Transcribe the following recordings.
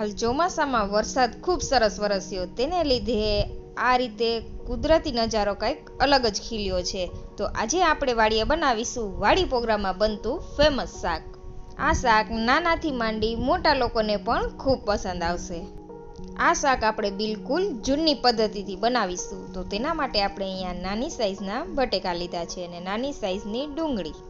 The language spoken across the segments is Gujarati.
હાલ ચોમાસામાં વરસાદ ખૂબ સરસ વરસ્યો. તેને લીધે આ રીતે કુદરતી નજારો કંઈક અલગ જ ખીલ્યો છે. તો આજે આપણે વાડીએ બનાવીશું. વાડી પ્રોગ્રામમાં બનતું ફેમસ શાક. આ શાક નાનાથી માંડી મોટા લોકોને પણ ખૂબ પસંદ આવશે. આ શાક આપણે બિલકુલ જૂની પદ્ધતિથી બનાવીશું. તો તેના માટે આપણે અહીંયા નાની સાઈઝના બટેકા લીધા છે અને નાની સાઈઝની ડુંગળી.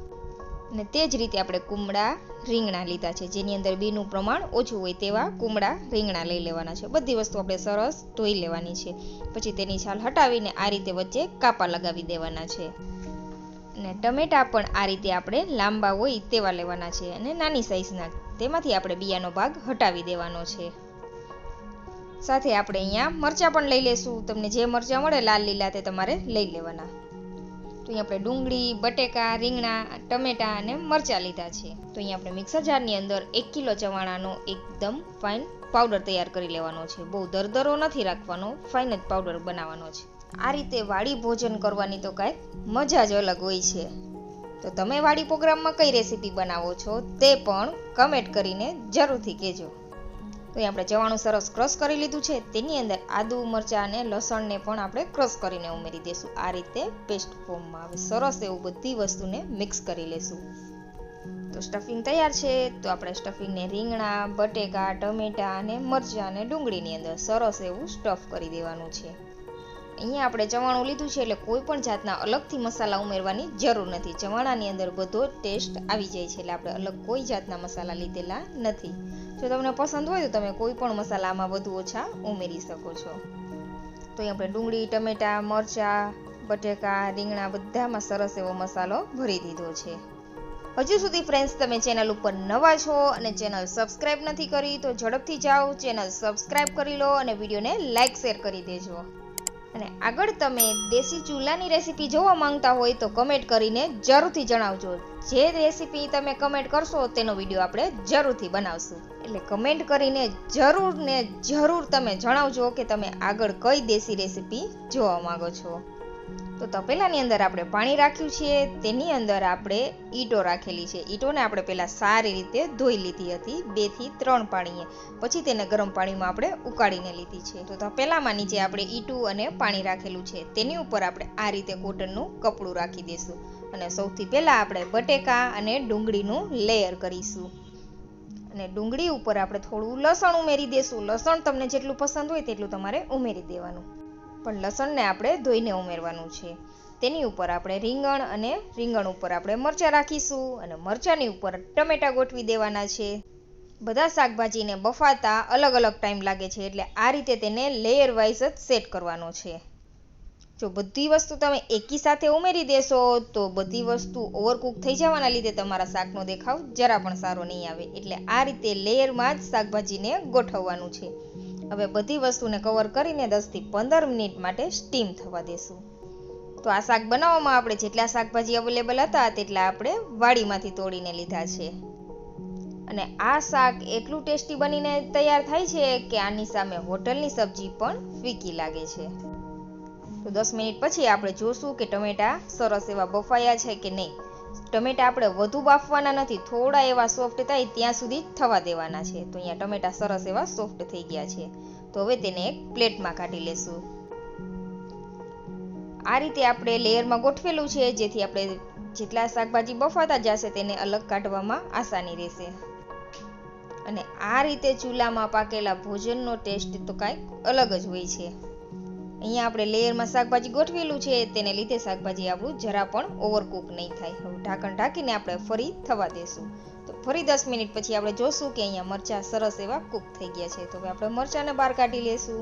અને તે જ રીતે આપણે કુમળા રીંગણા લીધા છે. જેની અંદર બીનું પ્રમાણ ઓછું હોય તેવા કુમળા રીંગણા લઈ લેવાના છે. બધી વસ્તુ આપણે સરસ ધોઈ લેવાની છે. પછી તેની છાલ હટાવીને આ રીતે વચ્ચે કાપા લગાવી દેવાના છે. અને ટમેટા પણ આ રીતે આપણે લાંબા હોય તેવા લેવાના છે અને નાની સાઈઝના. તેમાંથી આપણે બિયાનો ભાગ હટાવી દેવાનો છે. સાથે આપણે અહીંયા મરચાં પણ લઈ લેશું. તમને જે મરચાં મળે લાલ લીલા તે તમારે લઈ લેવાના. તો અહીંયા આપણે ડુંગળી, બટેકા, રીંગણા, ટમેટા અને મરચાં લીધા છે. તો અહીંયા આપણે મિક્સર જારની અંદર એક કિલો ચવાણાનો એકદમ ફાઇન પાવડર તૈયાર કરી લેવાનો છે. બહુ દરદરો નથી રાખવાનો ફાઇન જ પાવડર બનાવવાનો છે. આ રીતે વાડી ભોજન કરવાની તો કાંઈ મજા જ અલગ હોય છે. તો તમે વાડી પ્રોગ્રામમાં કઈ રેસીપી બનાવો છો તે પણ કમેન્ટ કરીને જરૂરથી કહેજો. તો એ આપણે જવાનું સરસ ક્રશ કરી લીધું છે. તેની અંદર આદુ, મરચાં અને લસણને પણ આપણે ક્રશ કરીને ઉમેરી દઈશું. આ રીતે પેસ્ટ ફોર્મમાં આવે સરસ એવું બધી વસ્તુને મિક્સ કરી લેશું. તો સ્ટફિંગ તૈયાર છે. તો આપણે સ્ટફિંગને રીંગણા, બટેકા, ટમેટા અને મરચાં અને ડુંગળીની અંદર સરસ એવું સ્ટફ કરી દેવાનું છે. અહીંયા આપણે ચવાણું લીધું છે એટલે કોઈ પણ જાતના અલગથી મસાલા ઉમેરવાની જરૂર નથી. ચવાણાની અંદર બધો ટેસ્ટ આવી જાય છે એટલે આપણે અલગ કોઈ જાતના મસાલા લીધેલા નથી. જો તમને પસંદ હોય તો તમે કોઈ પણ મસાલામાં વધુ ઓછા ઉમેરી શકો છો. તો અહીં આપણે ડુંગળી, ટમેટા, મરચાં, બટેકા, રીંગણા બધામાં સરસ એવો મસાલો ભરી દીધો છે. હજુ સુધી ફ્રેન્ડ્સ તમે ચેનલ ઉપર નવા છો અને ચેનલ સબસ્ક્રાઇબ નથી કરી તો ઝડપથી જાઓ. ચેનલ સબસ્ક્રાઇબ કરી લો અને વિડીયોને લાઇક શેર કરી દેજો. અને આગળ તમે દેશી ચૂલાની રેસીપી જોવા માંગતા હોય તો કમેન્ટ કરીને જરૂરથી જણાવજો. જે રેસીપી તમે કમેન્ટ કરશો તેનો વીડિયો આપણે જરૂરથી બનાવશું. એટલે કમેન્ટ કરીને જરૂર ને જરૂર તમે જણાવજો કે તમે આગળ કઈ દેશી રેસીપી જોવા માંગો છો. તો તપેલાની અંદર આપણે પાણી રાખ્યું છે, તેની અંદર આપણે ઈંટો રાખેલી છે. ઈંટોને આપણે પહેલાં સારી રીતે ધોઈ લીધી હતી, બેથી ત્રણ પાણીએ. પછી તેને ગરમ પાણીમાં આપણે ઉકાળીને લીધી છે. તો તપેલામાં નીચે આપણે ઈંટું અને પાણી રાખેલું છે. તેની ઉપર આપણે આ રીતે કોટનનું કપડું રાખી દઈશું. અને સૌથી પહેલાં આપણે બટેકા અને ડુંગળીનું લેયર કરીશું. અને ડુંગળી ઉપર આપણે થોડું લસણ ઉમેરી દઈશું. લસણ તમને જેટલું પસંદ હોય તેટલું તમારે ઉમેરી દેવાનું. પણ લસણને આપણે ધોઈને ઉમેરવાનું છે. તેની ઉપર આપણે રીંગણ અને રીંગણ ઉપર આપણે મરચાં રાખીશું અને મરચાંની ઉપર ટમેટા ગોઠવી દેવાના છે. બધા શાકભાજીને બફાતા અલગ અલગ ટાઈમ લાગે છે એટલે આ રીતે તેને લેયર વાઇઝ જ સેટ કરવાનો છે. જો બધી વસ્તુ તમે એકી સાથે ઉમેરી દેશો તો બધી વસ્તુ ઓવરકુક થઈ જવાના લીધે તમારા શાકનો દેખાવ જરા પણ સારો નહીં આવે. એટલે આ રીતે લેયરમાં જ શાકભાજીને ગોઠવવાનું છે. હવે બધી વસ્તુને કવર કરીને દસથી પંદર મિનિટ માટે સ્ટીમ થવા દેશું. તો આ શાક બનાવવામાં આપણે જેટલા શાકભાજી અવેલેબલ હતા, તેટલા આપણે વાડીમાંથી તોડીને લીધા છે. અને આ શાક એટલું ટેસ્ટી બનીને તૈયાર થાય છે કે આની સામે હોટલની સબ્જી પણ ફીકી લાગે છે. તો દસ મિનિટ પછી આપણે જોશું કે ટમેટા સરસ એવા બફાયા છે કે નહીં. ટમેટા આપણે વધુ બાફવાના નથી, થોડા એવા સોફ્ટ થાય ત્યાં સુધી થવા દેવાના છે. તો અહીંયા ટમેટા સરસ એવા સોફ્ટ થઈ ગયા છે. તો હવે તેને એક પ્લેટમાં કાઢી લેશું. આ રીતે આપણે લેયરમાં ગોઠવેલું છે, જેથી આપણે જેટલા શાકભાજી બફાતા જશે તેને અલગ કાઢવામાં આસાની રહેશે. અને આ રીતે ચૂલામાં પાકેલા ભોજનનો ટેસ્ટ તો કાંઈક અલગ જ હોય છે. અહીંયા આપણે લેયરમાં શાકભાજી ગોઠવેલું છે, તેને લીધે શાકભાજી આપણું જરા પણ ઓવરકુક નહીં થાય. હવે ઢાંકણ ઢાંકીને આપણે ફરી થવા દેશું. તો ફરી દસ મિનિટ પછી આપણે જોશું કે અહીંયા મરચાં સરસ એવા કૂક થઈ ગયા છે. તો હવે આપણે મરચાંને બહાર કાઢી લેશું.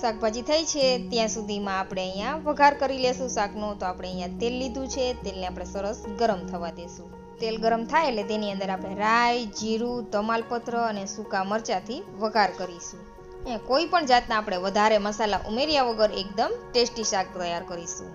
શાકભાજી થઈ છે, ત્યાં સુધીમાં આપણે અહીંયા વઘાર કરી લેશું શાકનો. તો આપણે અહીંયા તેલ લીધું છે, તેલને આપણે સરસ ગરમ થવા દેશું. તેલ ગરમ થાય એટલે તેની અંદર આપણે રાઈ, જીરું, તમાલપત્ર અને સૂકા મરચાંથી વઘાર કરીશું. કોઈ પણ જાતના આપણે વધારે મસાલા ઉમેર્યા વગર એકદમ ટેસ્ટી શાક તૈયાર કરીશું.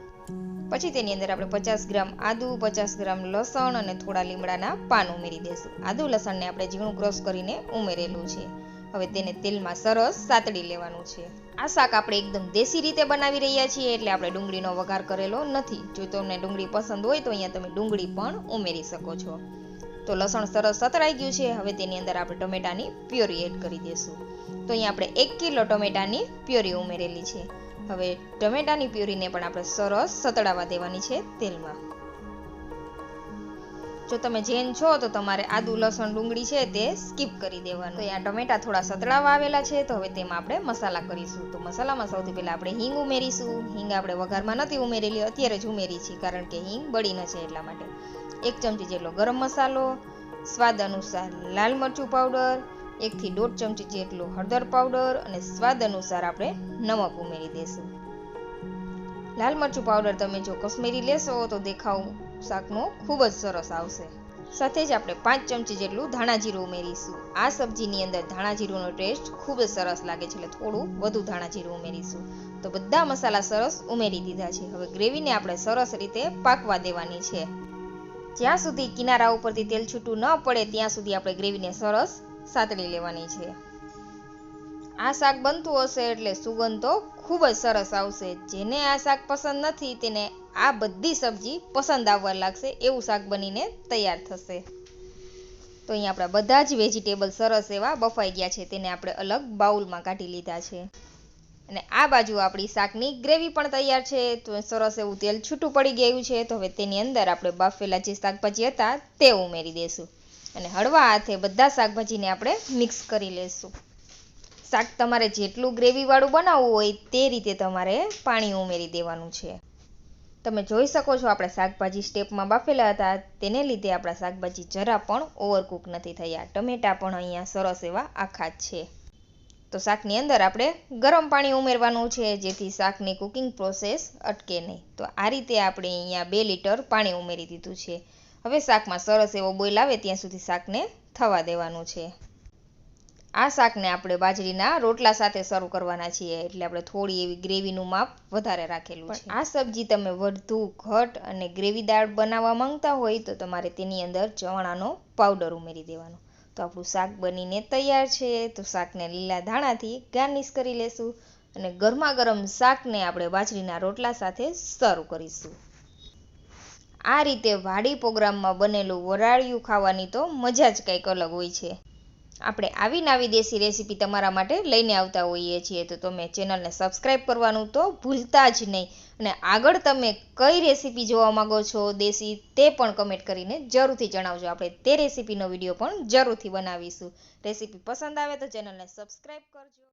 પછી તેની અંદર આપણે પચાસ ગ્રામ આદુ, પચાસ ગ્રામ લસણ અને થોડા લીમડાના પાન ઉમેરી દઈશું. આદુ લસણને આપણે ઝીણું ક્રશ કરીને ઉમેરેલું છે. હવે તેને તેલમાં સરસ સાતડી લેવાનું છે. આ શાક આપણે એકદમ દેશી રીતે બનાવી રહ્યા છીએ એટલે આપણે ડુંગળીનો વઘાર કરેલો નથી. જો તમને ડુંગળી પસંદ હોય તો અહીંયા તમે ડુંગળી પણ ઉમેરી શકો છો. તો લસણ સરસ સતળાઈ ગયું છે. હવે તેની અંદર આપણે ટમેટાની પ્યોરી એડ કરી દઈશું. તો અહીંયા આપણે એક કિલો ટમેટાની પ્યોરી ઉમેરેલી છે. હવે ટમેટાની પ્યોરીને પણ આપણે સરસ સતળાવા દેવાની છે તેલમાં. જો તમે જૈન છો, તો તમારે આદુ, લસણ, ડુંગળી છે તે સ્કીપ કરી દેવાનું. તો અહીંયા ટમેટા થોડા સતળાવા આવેલા છે, તો હવે તેમાં આપણે મસાલા કરીશું. તો મસાલામાં સૌથી પહેલા આપણે હિંગ ઉમેરીશું. હિંગ આપણે વઘારમાં નથી ઉમેરેલી, અત્યારે જ ઉમેરી છે કારણ કે હિંગ બળી ન છે એટલા માટે. એક ચમચી જેટલો ગરમ મસાલો, સ્વાદ અનુસાર લાલ મરચું પાવડર, એકથી દોઢ ચમચી જેટલું હળદર પાવડર અને સ્વાદ અનુસાર આપણે નમક ઉમેરી દઈશું લાલ મરચું પાવડર તમે જો કશ્મીરી લેશો તો દેખાવ શાકનો ખૂબ જ સરસ આવશે. સાથે જ આપણે પાંચ ચમચી જેટલું ધાણા જીરું ઉમેરીશું. આ સબ્જીની અંદર ધાણા જીરુંનો ટેસ્ટ ખૂબ જ સરસ લાગે છે એટલે થોડું વધુ ધાણા જીરું ઉમેરીશું. તો બધા મસાલા સરસ ઉમેરી દીધા છે. હવે ગ્રેવીને આપણે સરસ રીતે પાકવા દેવાની છે. જ્યાં સુધી કિનારા ઉપરથી તેલ છૂટું ન પડે ત્યાં સુધી આપણે ગ્રેવીને સરસ સાતળી લેવાની છે. આ શાક બનતું હશે એટલે સુગંધ તો ખૂબ જ સરસ આવશે. જેને આ શાક પસંદ નથી, તેને આ બધી સબ્જી પસંદ આવવા લાગશે. એવું શાક બનીને તૈયાર થશે. તો અહીંયા આપણા બધા જ વેજીટેબલ સરસ એવા બફાઈ ગયા છે. તેને આપણે અલગ બાઉલમાં કાઢી લીધા છે. અને આ બાજુ આપણી શાકની ગ્રેવી પણ તૈયાર છે. તો સરસ એવું તેલ છૂટું પડી ગયું છે. તો હવે તેની અંદર આપણે બાફેલા જે શાકભાજી હતા, તે ઉમેરી દઈશું અને હળવા હાથે બધા શાકભાજીને આપણે મિક્સ કરી લઈશું શાક તમારે જેટલું ગ્રેવીવાળું બનાવવું હોય તે રીતે તમારે પાણી ઉમેરી દેવાનું છે. તમે જોઈ શકો છો આપણે શાકભાજી સ્ટેપમાં બાફેલા હતા. તેને લીધે આપણા શાકભાજી જરા પણ ઓવરકુક નથી થયા. ટમેટા પણ અહીંયા સરસ એવા આખા જ છે. તો શાકની અંદર આપણે ગરમ પાણી ઉમેરવાનું છે, જેથી શાકની કુકિંગ પ્રોસેસ અટકે નહીં. તો આ રીતે આપણે અહીંયા બે લીટર પાણી ઉમેરી દીધું છે. હવે શાકમાં સરસ એવો બોઇલ આવે ત્યાં સુધી શાકને થવા દેવાનું છે. આ શાકને આપણે બાજરીના રોટલા સાથે સર્વ કરવાના છીએ. એટલે આપણે થોડી એવી ગ્રેવીનું માપ વધારે રાખેલું છે. આ સબ્જી તમે વધુ ઘટ અને ગ્રેવી દાળ બનાવવા માંગતા હોય તો તમારે તેની અંદર ચવાણાનો પાવડર ઉમેરી દેવાનો. તો આપણું શાક બનીને તૈયાર છે તો શાકને લીલા ધાણાથી ગાર્નિશ કરી લેશું અને ગરમા ગરમ શાકને આપણે બાજરીના રોટલા સાથે સર્વ કરીશું. આ રીતે વાડી પ્રોગ્રામમાં બનેલું વરાળિયું ખાવાની તો મજા જ કંઈક અલગ હોય છે. આપણે આવી નવી દેશી રેસીપી તમારા માટે લઈને આવતા હોઈએ છીએ. તો તમે ચેનલને સબસ્ક્રાઈબ કરવાનું તો ભૂલતા જ નહીં. અને આગળ તમે કઈ રેસીપી જોવા માંગો છો દેશી તે પણ કમેન્ટ કરીને જરૂરથી જણાવજો. આપણે તે રેસીપીનો વીડિયો પણ જરૂરથી બનાવીશું. રેસીપી પસંદ આવે તો ચેનલને સબસ્ક્રાઈબ કરજો.